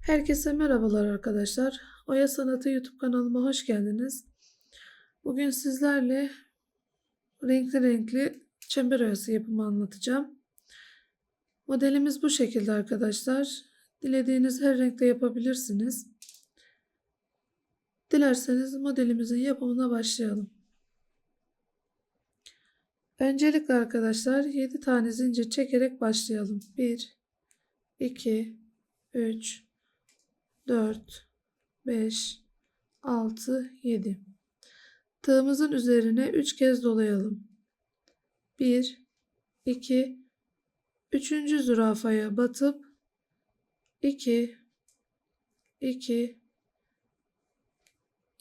Herkese merhabalar arkadaşlar. Oya Sanatı YouTube kanalıma hoş geldiniz. Bugün sizlerle renkli renkli çember oyası yapımı anlatacağım. Modelimiz bu şekilde arkadaşlar. Dilediğiniz her renkte yapabilirsiniz. Dilerseniz modelimizin yapımına başlayalım. Öncelikle arkadaşlar 7 tane zincir çekerek başlayalım. 1 2 3 4 5 6 7 Tığımızın üzerine 3 kez dolayalım. 1 2 3. zürafaya batıp 2 2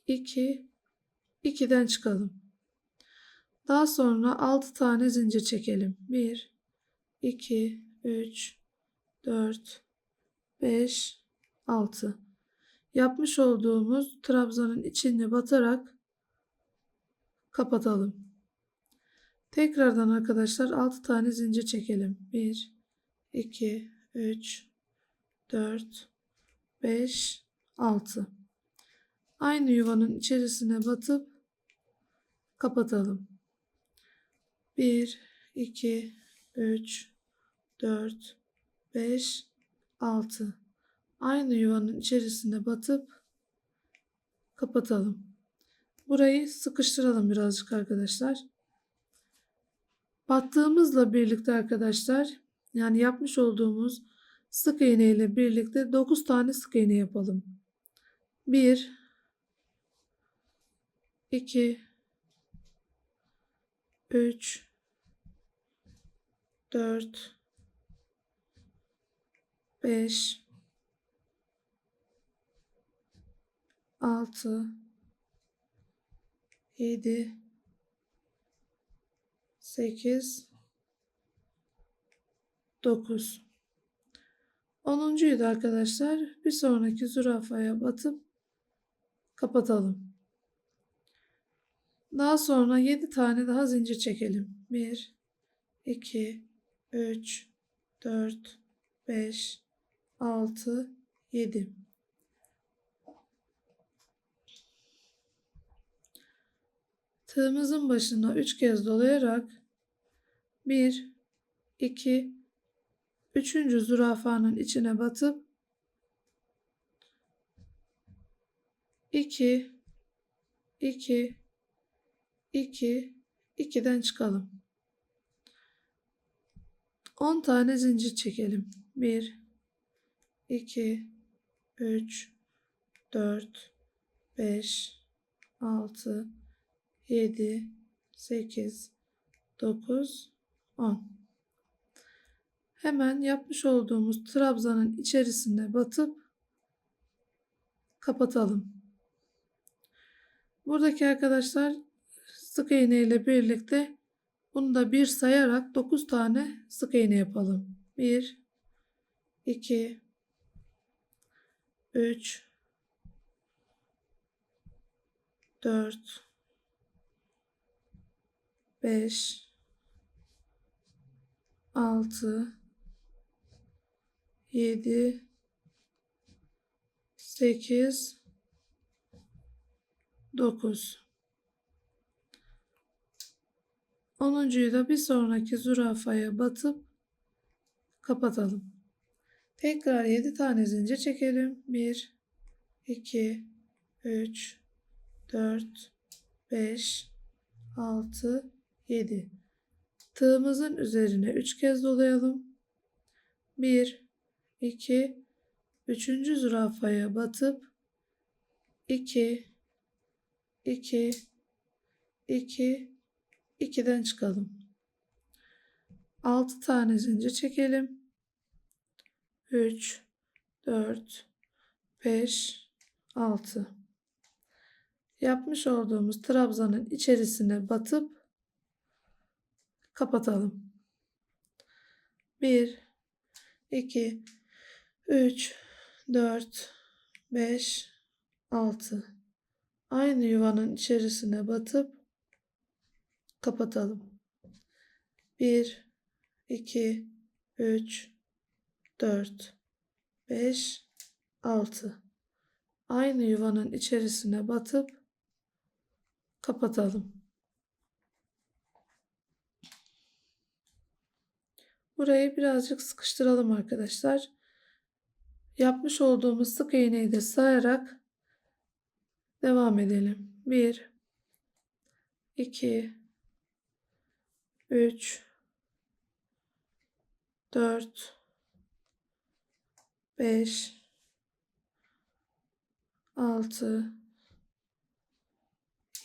2 2'den çıkalım. Daha sonra 6 tane zincir çekelim. 1 2 3 4 5 6 yapmış olduğumuz trabzanın içine batarak kapatalım. Tekrardan arkadaşlar 6 tane zincir çekelim. 1 2 3 4 5 6 Aynı yuvanın içerisine batıp kapatalım. 1 2 3 4 5 6 Aynı yuvanın içerisine batıp kapatalım. Burayı sıkıştıralım birazcık arkadaşlar. Battığımızla birlikte arkadaşlar yani yapmış olduğumuz sık iğne ile birlikte 9 tane sık iğne yapalım. 1 2 3 4 5 6 7 8 9 10.yu da arkadaşlar. Bir sonraki zürafaya batıp kapatalım. Daha sonra 7 tane daha zincir çekelim. 1 2 3 4 5 6 7 Tığımızın başına 3 kez dolayarak 1 2 3. zürafanın içine batıp 2 2 2 2'den çıkalım. 10 tane zincir çekelim. 1 2 3 4 5 6 7 8 9 10 Hemen yapmış olduğumuz trabzanın içerisine batıp kapatalım. Buradaki arkadaşlar sık iğne ile birlikte bunu da bir sayarak 9 tane sık iğne yapalım. 1 2 3 4 5 6 7 8 9 Onuncuyu da bir sonraki zürafaya batıp kapatalım. Tekrar 7 tane zincir çekelim. 1 2 3 4 5 6 7 Tığımızın üzerine 3 kez dolayalım. 1 2 3. zürafaya batıp 2 2 2 2'den çıkalım. 6 tane zincir çekelim. 3 4 5 6 Yapmış olduğumuz trabzanın içerisine batıp kapatalım. 1 2 3 4 5 6 Aynı yuvanın içerisine batıp kapatalım. 1 2 3 4 5 6. Aynı yuvanın içerisine batıp kapatalım. Burayı birazcık sıkıştıralım arkadaşlar. Yapmış olduğumuz sık iğneyi de sayarak devam edelim. 1 2 3 4 5 6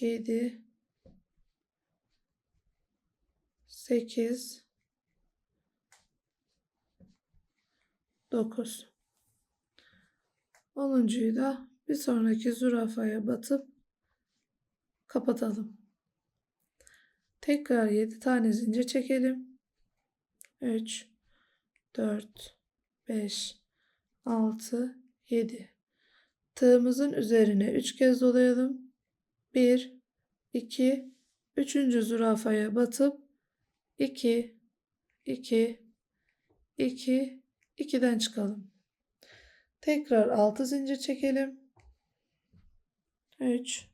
7 8 9 Onuncuyu da bir sonraki zürafaya batıp kapatalım. Tekrar 7 tane zincir çekelim. 3 4 5 6 7 Tığımızın üzerine 3 kez dolayalım. 1 2 3. zürafaya batıp 2 2 2 2'den çıkalım. Tekrar 6 zincir çekelim. 3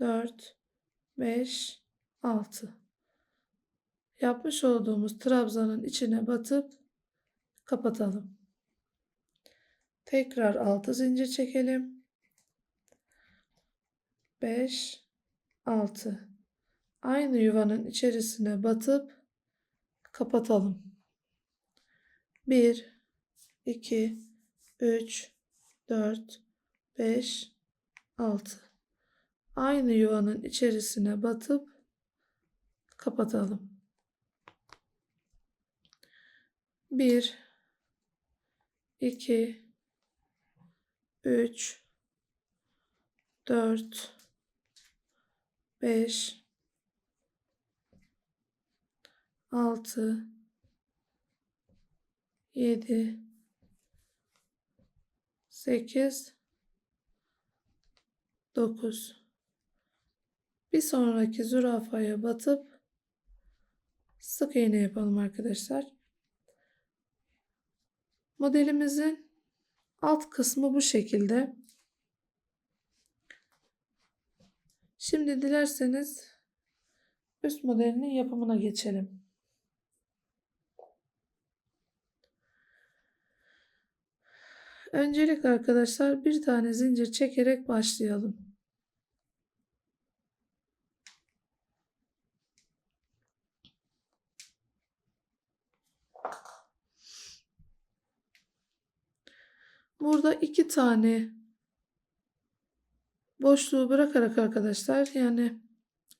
4 5 6 Yapmış olduğumuz trabzanın içine batıp kapatalım. Tekrar 6 zincir çekelim. 5 6 Aynı yuvanın içerisine batıp kapatalım. 1 2 3 4 5 6 Aynı yuvanın içerisine batıp kapatalım. 1 2 3 4 5 6 7 8 9 Bir sonraki zürafaya batıp sık iğne yapalım arkadaşlar. Modelimizin alt kısmı bu şekilde. Şimdi dilerseniz üst modelinin yapımına geçelim. Öncelik arkadaşlar bir tane zincir çekerek başlayalım. Burada iki tane boşluğu bırakarak arkadaşlar yani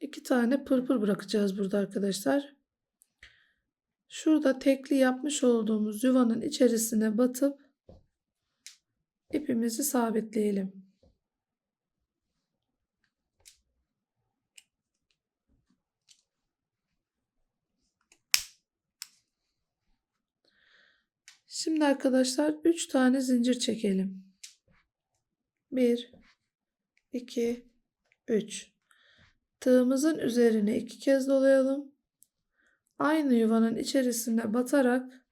iki tane pırpır bırakacağız burada arkadaşlar. Şurada tekli yapmış olduğumuz yuvanın içerisine batıp ipimizi sabitleyelim. Şimdi arkadaşlar 3 tane zincir çekelim. 1 2 3 Tığımızın üzerine iki kez dolayalım. Aynı yuvanın içerisine batarak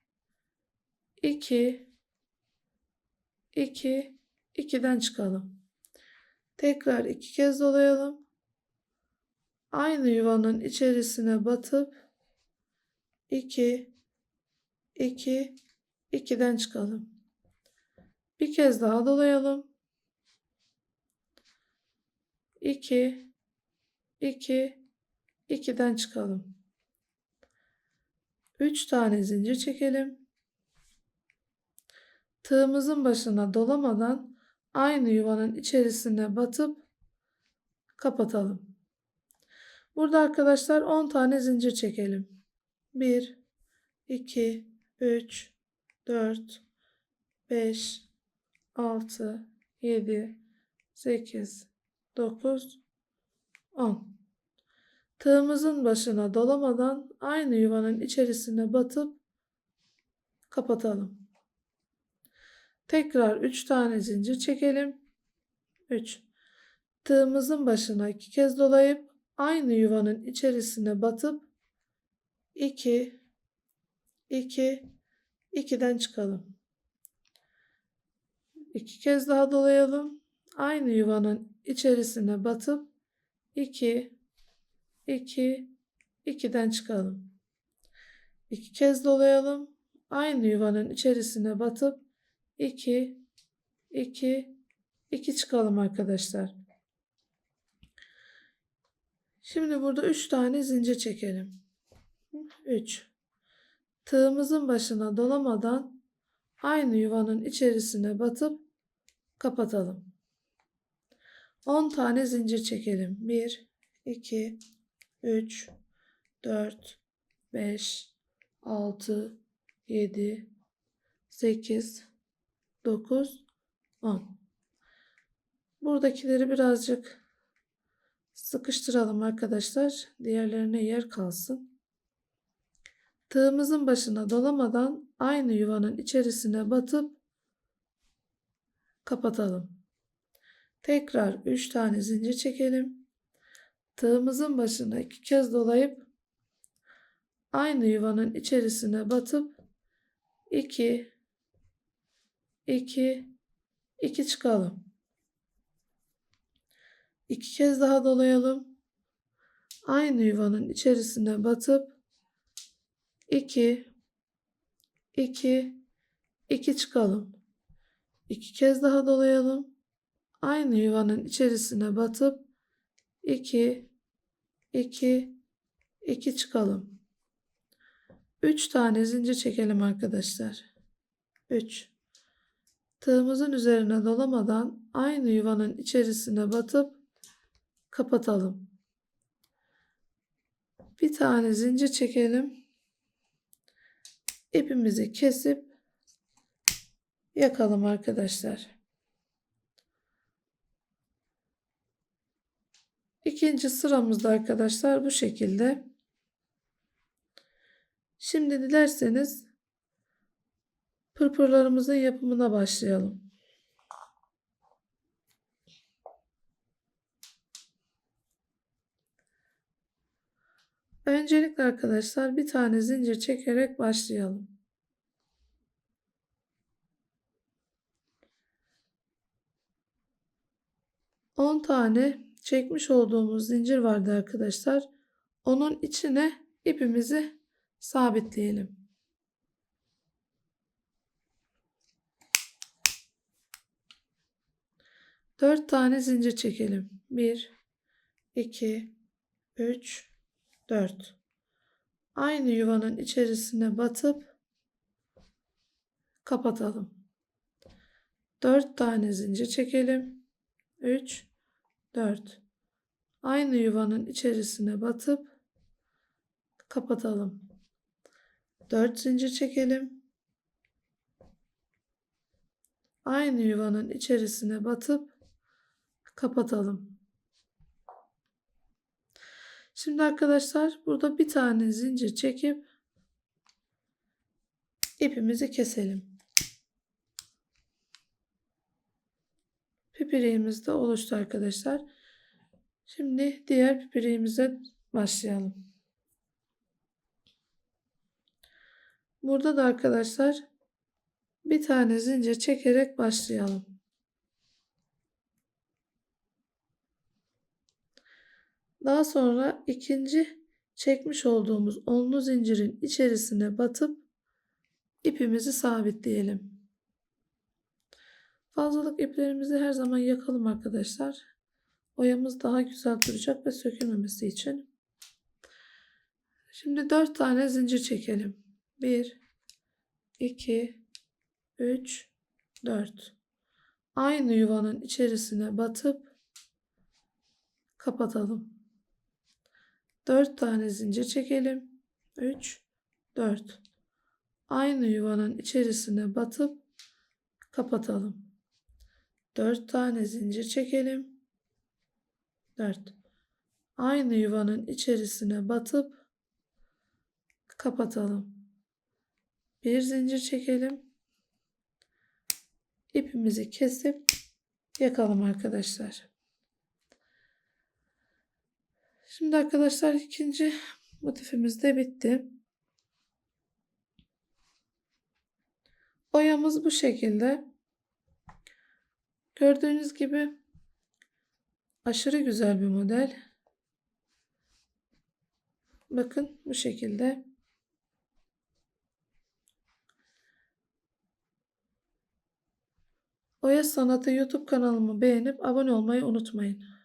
2 2 2'den çıkalım. Tekrar iki kez dolayalım. Aynı yuvanın içerisine batıp 2 2 2'den çıkalım. Bir kez daha dolayalım. 2 2 2'den çıkalım. 3 tane zincir çekelim. Tığımızın başına dolamadan aynı yuvanın içerisine batıp kapatalım. Burada arkadaşlar 10 tane zincir çekelim. 1 2 3 4 5 6 7 8 9 10 Tığımızın başına dolamadan aynı yuvanın içerisine batıp kapatalım. Tekrar 3 tane zincir çekelim. 3 Tığımızın başına iki kez dolayıp aynı yuvanın içerisine batıp 2 2 2'den çıkalım. İki kez daha dolayalım. Aynı yuvanın içerisine batıp 2 2 2'den çıkalım. İki kez dolayalım. Aynı yuvanın içerisine batıp 2 2 2 çıkalım arkadaşlar. Şimdi burada 3 tane zincir çekelim. 3 Tığımızın başına dolamadan aynı yuvanın içerisine batıp kapatalım. 10 tane zincir çekelim. 1 2 3 4 5 6 7 8 9 10 Buradakileri birazcık sıkıştıralım arkadaşlar. Diğerlerine yer kalsın. Tığımızın başına dolamadan aynı yuvanın içerisine batıp kapatalım. Tekrar 3 tane zincir çekelim. Tığımızın başına iki kez dolayıp aynı yuvanın içerisine batıp 2 2 2 çıkalım. İki kez daha dolayalım. Aynı yuvanın içerisine batıp 2 2 2 çıkalım. İki kez daha dolayalım. Aynı yuvanın içerisine batıp 2 2 2 çıkalım. 3 tane zincir çekelim arkadaşlar. 3 Tığımızın üzerine dolamadan aynı yuvanın içerisine batıp kapatalım. Bir tane zincir çekelim. İpimizi kesip yakalım arkadaşlar. İkinci sıramızda arkadaşlar bu şekilde. Şimdi dilerseniz pırpırlarımızın yapımına başlayalım. Öncelikle arkadaşlar bir tane zincir çekerek başlayalım. On tane çekmiş olduğumuz zincir vardı arkadaşlar. Onun içine ipimizi sabitleyelim. Dört tane zincir çekelim. Bir, iki, üç, dört. Aynı yuvanın içerisine batıp kapatalım. Dört tane zincir çekelim. Üç, dört. Aynı yuvanın içerisine batıp kapatalım. 4 zincir çekelim. Aynı yuvanın içerisine batıp kapatalım. Şimdi arkadaşlar burada bir tane zincir çekip ipimizi keselim. Pipireğimiz de oluştu arkadaşlar. Şimdi diğer pipireğimize başlayalım. Burada da arkadaşlar bir tane zincir çekerek başlayalım. Daha sonra ikinci çekmiş olduğumuz onlu zincirin içerisine batıp ipimizi sabitleyelim. Fazlalık iplerimizi her zaman yakalım arkadaşlar. Oyamız daha güzel duracak ve sökülmemesi için. Şimdi 4 tane zincir çekelim. 1 2 3 4 Aynı yuvanın içerisine batıp kapatalım. 4 tane zincir çekelim. 3 4 Aynı yuvanın içerisine batıp kapatalım. 4 tane zincir çekelim. 4 Aynı yuvanın içerisine batıp kapatalım. Bir zincir çekelim. İpimizi kesip yakalım arkadaşlar. Şimdi arkadaşlar ikinci motifimiz de bitti. Oyamız bu şekilde. Gördüğünüz gibi aşırı güzel bir model. Bakın bu şekilde. Oya Sanatı YouTube kanalımı beğenip abone olmayı unutmayın.